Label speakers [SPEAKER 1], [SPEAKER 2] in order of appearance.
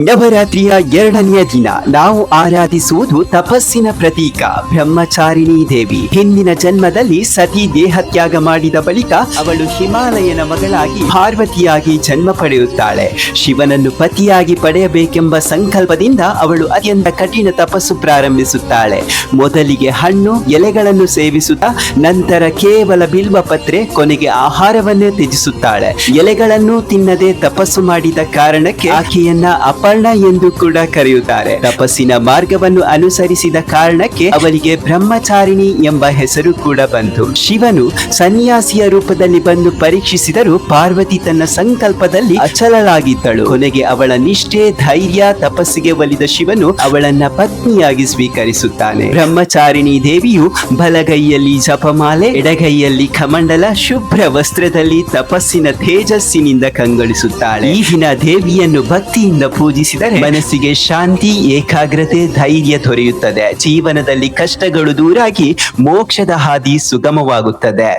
[SPEAKER 1] ನವರಾತ್ರಿಯ ಎರಡನೆಯ ದಿನ. ನಾವು ಆರಾಧಿಸುವುದು ತಪಸ್ಸಿನ ಪ್ರತೀಕ. ಬ್ರಹ್ಮಚಾರಿಣಿ ದೇವಿ. ಹಿಂದಿನ ಜನ್ಮದಲ್ಲಿ ಸತಿ ದೇಹತ್ಯಾಗ ಮಾಡಿದ ಬಳಿಕ ಅವಳು ಹಿಮಾಲಯನ ಮಗಳಾಗಿ ಪಾರ್ವತಿಯಾಗಿ ಜನ್ಮ ಪಡೆಯುತ್ತಾಳೆ. ಶಿವನನ್ನು ಪತಿಯಾಗಿ ಪಡೆಯಬೇಕೆಂಬ ಸಂಕಲ್ಪದಿಂದ ಅವಳು ಅತ್ಯಂತ ಕಠಿಣ ತಪಸ್ಸು ಪ್ರಾರಂಭಿಸುತ್ತಾಳೆ. ಮೊದಲಿಗೆ ಹಣ್ಣು, ಎಲೆಗಳನ್ನು ಸೇವಿಸುತ್ತಾ ನಂತರ ಕೇವಲ ಬಿಲ್ವ ಪತ್ರೆ, ಕೊನೆಗೆ ಆಹಾರವನ್ನೇ ತ್ಯಜಿಸುತ್ತಾಳೆ. ಎಲೆಗಳನ್ನು ತಿನ್ನದೆ ತಪಸ್ಸು ಮಾಡಿದ ಕಾರಣಕ್ಕೆ ಆಕೆಯನ್ನ ಅಪರ್ಣ ಎಂದು ಕೂಡ ಕರೆಯುತ್ತಾರೆ. ತಪಸ್ಸಿನ ಮಾರ್ಗವನ್ನು ಅನುಸರಿಸಿದ ಕಾರಣಕ್ಕೆ ಅವರಿಗೆ ಬ್ರಹ್ಮಚಾರಿಣಿ ಎಂಬ ಹೆಸರು ಕೂಡ ಬಂತು. ಶಿವನು ಸನ್ಯಾಸಿಯ ರೂಪದಲ್ಲಿ ಬಂದು ಪರೀಕ್ಷಿಸಿದರೂ ಪಾರ್ವತಿ ತನ್ನ ಸಂಕಲ್ಪದಲ್ಲಿ ಅಚಲಳಾಗಿದ್ದಳು. ಕೊನೆಗೆ ಅವಳ ನಿಷ್ಠೆ, ಧೈರ್ಯ, ತಪಸ್ಸಿಗೆ ಒಲಿದ ಶಿವನು ಅವಳನ್ನ ಪತ್ನಿಯಾಗಿ ಸ್ವೀಕರಿಸುತ್ತಾನೆ. ಬ್ರಹ್ಮಚಾರಿಣಿ ದೇವಿಯು ಬಲಗೈಯಲ್ಲಿ ಜಪಮಾಲೆ, ಎಡಗೈಯಲ್ಲಿ ಕಮಂಡಲ, ಶುಭ್ರ ವಸ್ತ್ರದಲ್ಲಿ ತಪಸ್ಸಿನ ತೇಜಸ್ಸಿನಿಂದ ಕಂಗೊಳಿಸುತ್ತಾಳೆ. ಈ ದೇವಿಯನ್ನು ಭಕ್ತಿಯಿಂದ ಪೂಜಿಸಿದರೆ ಮನಸ್ಸಿಗೆ ಶಾಂತಿ ಏಕಾಗ್ರತೆ ಧೈರ್ಯ ದೊರೆಯುತ್ತದೆ. ಜೀವನದಲ್ಲಿ ಕಷ್ಟಗಳು ದೂರಾಗಿ ಮೋಕ್ಷದ ಹಾದಿ ಸುಗಮವಾಗುತ್ತದೆ.